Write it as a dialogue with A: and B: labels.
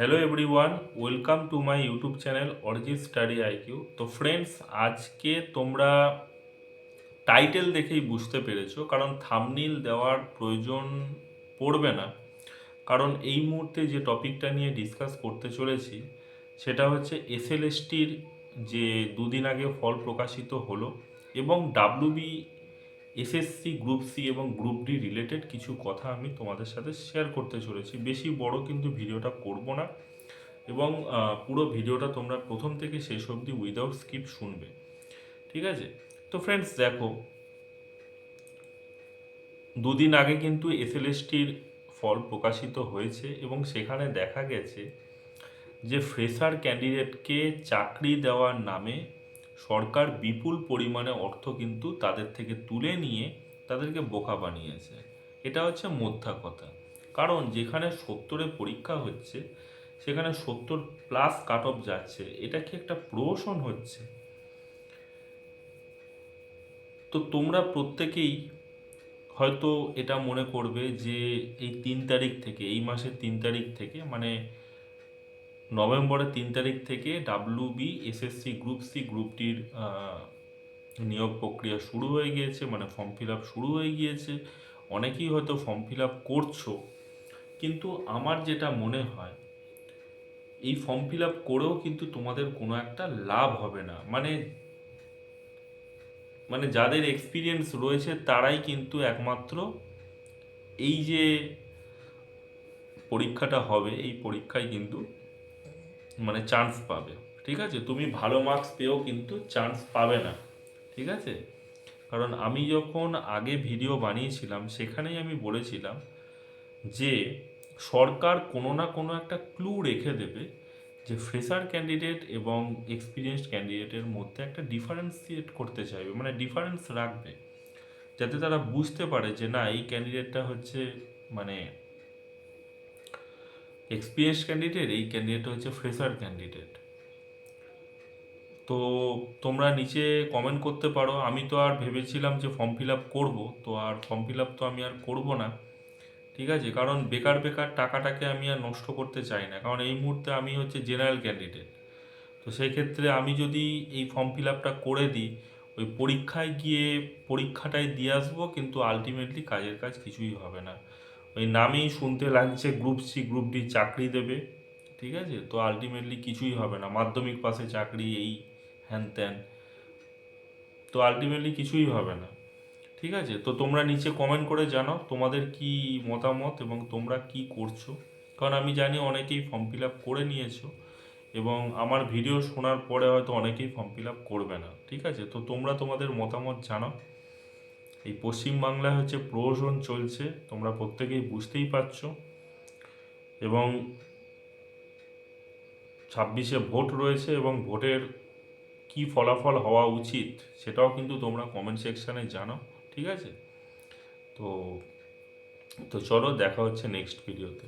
A: Hello everyone welcome to my YouTube channel Arijit study IQ তো friends আজকে তোমরা title দেখেই বুঝতে পেরেছ, কারণ থামনিল দেওয়ার প্রয়োজন পড়বে না। কারণ এই মুহূর্তে যে টপিকটা নিয়ে ডিসকাস করতে চলেছি, সেটা হচ্ছে এসএলএসটির যে দুদিন আগে ফল প্রকাশিত হলো এবং ডাব্লিউবি এসএসসি গ্রুপ সি এবং গ্রুপ ডি রিলেটেড কিছু কথা আমি তোমাদের সাথে শেয়ার করতে চলেছি। বেশি বড় কিন্তু ভিডিওটা করব না এবং পুরো ভিডিওটা তোমরা প্রথম থেকে শেষ অবধি উইদাউট স্কিপ শুনবে। ঠিক আছে? তো ফ্রেন্ডস দেখো, দুদিন আগে কিন্তু এসএলএসটির ফল প্রকাশিত হয়েছে এবং সেখানে দেখা গেছে যে ফ্রেশার ক্যান্ডিডেটকে চাকরি দেওয়ার নামে সরকার বিপুল পরিমাণে অর্থ কিন্তু তাদের থেকে তুলে নিয়ে তাদেরকে বোকা বানিয়েছে। এটা হচ্ছে মধ্যা কথা। কারণ যেখানে সত্তরে পরীক্ষা হচ্ছে, সেখানে সত্তর প্লাস কাট অফ যাচ্ছে, এটা কি একটা প্রহসন হচ্ছে? তো তোমরা প্রত্যেকেই হয়তো এটা মনে করবে যে এই তিন তারিখ থেকে, এই মাসের তিন তারিখ থেকে মানে নভেম্বরের তিন তারিখ থেকে W B SSC group C গ্রুপটির নিয়োগ প্রক্রিয়া শুরু হয়ে গিয়েছে মানে ফর্ম ফিল আপ শুরু হয়ে গিয়েছে। অনেকেই হয়তো ফর্ম ফিল আপ করছ, কিন্তু আমার যেটা মনে হয়, এই ফর্ম ফিল আপ করেও কিন্তু তোমাদের কোনো একটা লাভ হবে না। মানে মানে যাদের এক্সপিরিয়েন্স রয়েছে, তারাই কিন্তু একমাত্র এই যে পরীক্ষাটা হবে, এই পরীক্ষায় কিন্তু মানে চান্স পাবে। ঠিক আছে? তুমি ভালো মার্কস পেয়েও কিন্তু চান্স পাবে না। ঠিক আছে? কারণ আমি যখন আগে ভিডিও বানিয়েছিলাম, সেখানেই আমি বলেছিলাম যে, সরকার কোনো না কোনো একটা ক্লু রেখে দেবে যে ফ্রেশার ক্যান্ডিডেট এবং এক্সপিরিয়েন্সড ক্যান্ডিডেটের মধ্যে একটা ডিফারেন্সিয়েট করতে চাইবে। মানে ডিফারেন্স রাখবে। যাতে তারা বুঝতে পারে যে, না, এই ক্যান্ডিডেটটা হচ্ছে মানে এক্সপিরিয়েন্স ক্যান্ডিডেট এই ক্যান্ডিডেট হচ্ছে ফ্রেশার ক্যান্ডিডেট তো তোমরা নিচে কমেন্ট করতে পারো। আমি তো আর ভেবেছিলাম যে ফর্ম ফিল আপ করব, তো আর ফর্ম ফিল আপ তো আমি আর করব না। ঠিক আছে? কারণ বেকার বেকার টাকাটাকে আমি আর নষ্ট করতে চাই না। কারণ এই মুহূর্তে আমি হচ্ছে জেনারেল ক্যান্ডিডেট তো সেই ক্ষেত্রে আমি যদি এই ফর্ম ফিল আপটা করে দিই, ওই পরীক্ষায় গিয়ে পরীক্ষাটাই দিয়ে আসব, কিন্তু আলটিমেটলি কাজের কাজ কিছুই হবে না। ওই নামেই শুনতে লাগছে গ্রুপ সি গ্রুপ ডি চাকরি দেবে, ঠিক আছে? তো আলটিমেটলি কিছুই হবে না। মাধ্যমিক পাশে চাকরি, এই হ্যান ত্যান। তো আলটিমেটলি কিছুই হবে না, ঠিক আছে? তো তোমরা নিচে কমেন্ট করে জানাও তোমাদের কি মতামত এবং তোমরা কি করছ। কারণ আমি জানি অনেকেই ফর্ম ফিল আপ করে নিয়েছো এবং আমার ভিডিও শোনার পরে হয়তো অনেকেই ফর্ম ফিল আপ করবে না, ঠিক আছে? তো তোমরা তোমাদের মতামত জানাও। এই পশ্চিমবাংলায় হচ্ছে প্রহসন চলছে, তোমরা প্রত্যেকেই বুঝতেই পারছ। এবং ছাব্বিশে ভোট রয়েছে এবং ভোটের কি ফলাফল হওয়া উচিত সেটাও কিন্তু তোমরা কমেন্ট সেকশানে জানাও ঠিক আছে? তো তো চলো দেখা হচ্ছে নেক্সট ভিডিওতে